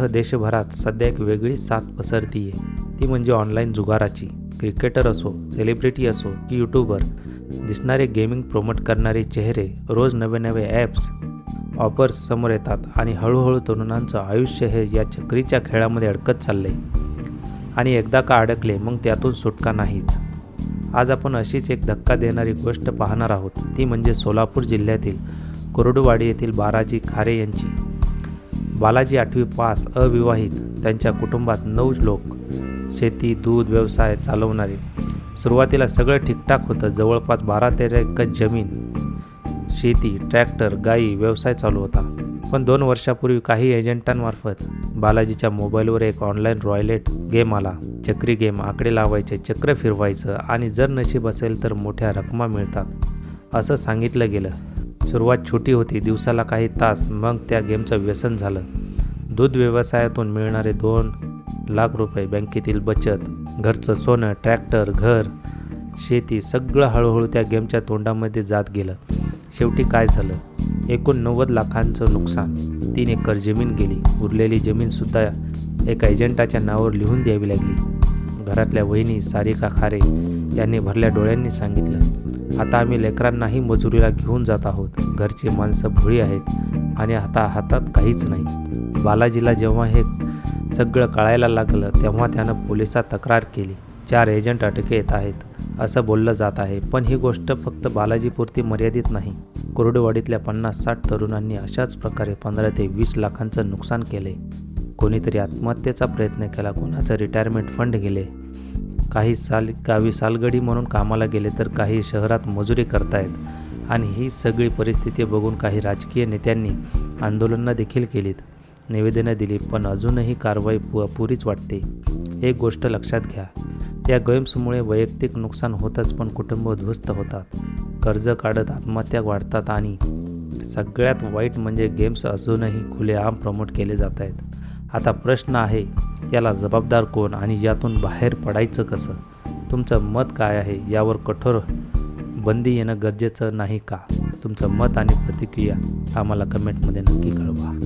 गेमसह देशभरात सध्या एक वेगळीच साथ पसरती आहे ती म्हणजे ऑनलाईन जुगाराची. क्रिकेटर असो सेलिब्रिटी असो की यूट्यूबर दिसणारे गेमिंग प्रमोट करणारे चेहरे रोज नवे नवे ॲप्स ऑफर्स समोर येतात आणि हळूहळू तरुणांचं आयुष्य हे या चक्रीच्या खेळामध्ये अडकत चाललंय. आणि एकदा का अडकले मग त्यातून सुटका नाहीच. आज आपण अशीच एक धक्का देणारी गोष्ट पाहणार आहोत. ती म्हणजे सोलापूर जिल्ह्यातील कोरडवाडी येथील बाराजी खारे यांची. बालाजी आठवी पास अविवाहित. त्यांच्या कुटुंबात नऊ लोक. शेती दूध व्यवसाय चालवणारे. सुरुवातीला सगळं ठीकठाक होतं. जवळपास बारा तेरा एकर जमीन शेती ट्रॅक्टर गाई व्यवसाय चालू होता. पण दोन वर्षापूर्वी काही एजंटांमार्फत बालाजीच्या मोबाईलवर एक ऑनलाईन रॉयलेट गेम आला. चक्री गेम आकडे लावायचे चक्र फिरवायचं आणि जर नशीब असेल तर मोठ्या रकमा मिळतात असं सांगितलं गेलं. सुरुवात छोटी होती. दिवसाला काही तास. मग त्या गेमचं व्यसन झालं. दूध व्यवसायातून मिळणारे दोन लाख रुपये बँकेतील बचत घरचं सोनं ट्रॅक्टर घर शेती सगळं हळूहळू त्या गेमच्या तोंडामध्ये जात गेलं. शेवटी काय झालं? एकूण नव्वद लाखांचं नुकसान. तीन एकर जमीन गेली. उरलेली जमीनसुद्धा एका एजंटाच्या नावावर लिहून द्यावी लागली. घरातल्या वहिनी सारिका खारे यांनी भरल्या डोळ्यांनी सांगितलं आता आम्ही लेकरांनाही मजुरीला घेऊन जात आहोत. घरची माणसं भोळी आहेत आणि आता हातात काहीच नाही. बालाजीला जेव्हा हे सगळं कळायला लागलं तेव्हा त्यानं पोलिसात तक्रार केली चार एजंट अटकेत आहेत. असं बोललं जात आहे पण ही गोष्ट फक्त बालाजीपुरती मर्यादित नाही. कोरडेवाडीतल्या पन्नास साठ तरुणांनी अशाच प्रकारे पंधरा ते वीस लाखांचं नुकसान केले. कोणीतरी आत्महत्येचा प्रयत्न केला कोणाचं रिटायरमेंट फंड गेले. काही साल गावी सालगडी म्हणून कामाला गेले तर काही शहरात मजुरी करतायत. आणि ही सगळी परिस्थिती बघून काही राजकीय नेत्यांनी आंदोलनं देखील केलीत. निवेदनं दिली पण अजूनही कारवाई पु पुरीच वाटते. एक गोष्ट लक्षात घ्या या गेम्समुळे वैयक्तिक नुकसान होतच पण कुटुंब उद्ध्वस्त होतात. कर्ज काढत आत्महत्या वाढतात आणि सगळ्यात वाईट म्हणजे गेम्स अजूनही खुलेआम प्रमोट केले जात आहेत आता प्रश्न आहे याला जबाबदार कोण आणि यातून बाहेर पडायचं कसं? तुमचं मत काय आहे यावर कठोर बंदी येणं गरजेचं नाही का? तुमचं मत आणि प्रतिक्रिया आम्हाला कमेंटमध्ये नक्की कळवा.